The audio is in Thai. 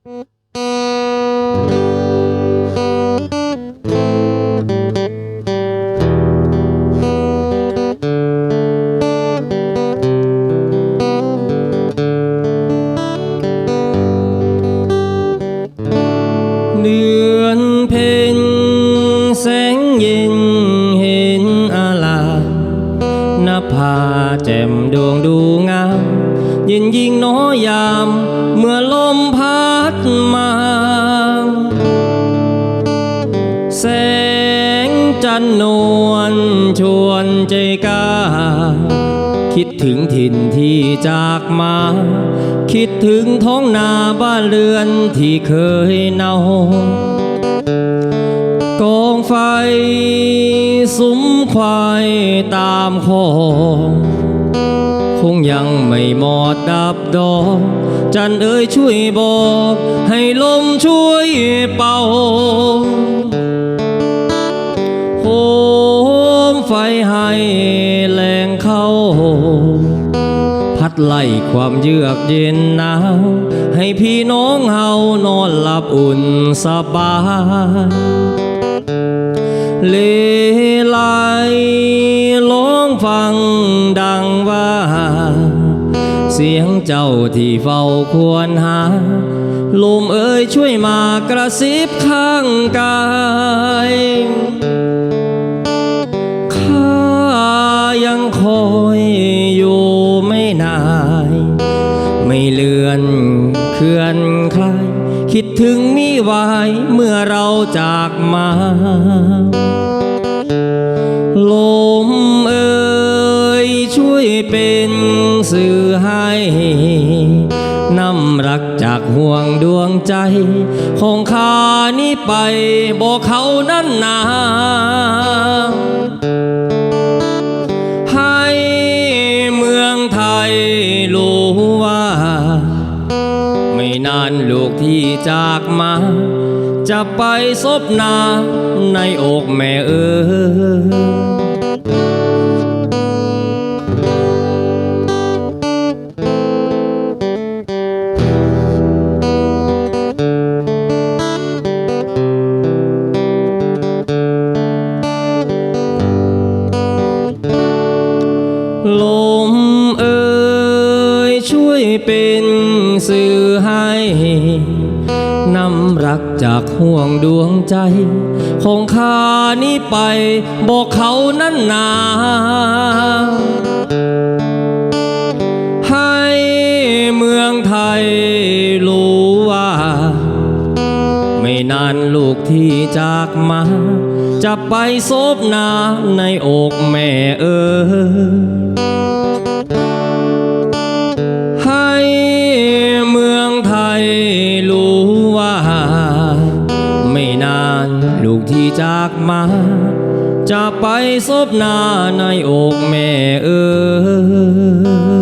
เดือนเพ็ญแสงเย็นเห็นอาลานภาแจ่มดวงดูงาม เย็นยิ่งน้อยยาม เมื่อลมพัด มา แสงจันทร์นวลชวนใจกล้าคิดถึงถิ่นที่จากมา คิดถึงท้องนาบ้านเรือนที่เคยเนากองไฟสุมควายตามคอง คงยังไม่หมดดับดอก จันเอ๋ยช่วยบอก ให้ลมช่วยเป่าโหมไฟให้แรงเข้า พัดไล่ความเยือกเย็นหนาวให้พี่น้องเฮานอนหลับอุ่นสบายเล สียงเจ้าที่เฝ้าควรหา ลมเอ่ยช่วยมากระซิบข้างกายข้ายังคอยอยู่ไม่นายไม่เลือนเคลื่อนคลายคิดถึงมิวายเมื่อเราจากมา ลมเอ่ยช่วยเป็น รักจากห่วงดวงใจของขานี้ไปบอกเขานั้นนาให้เมืองไทยรู้ว่า ไม่นานลูกที่จากมา จะไปซบนาในอกแม่เอ๋ย ลมเอ่ยช่วยเป็นสื่อให้นำรักจากห่วงดวงใจ ของข้านี้ไปบอกเขานั้นนาให้เมืองไทยรู้ว่า ไม่นานลูกที่จากมา จะไปซบนาในอกแม่เออ ให้เมืองไทยรู้ว่า ไม่นานลูกที่จากมา จะไปซบนาในอกแม่เออ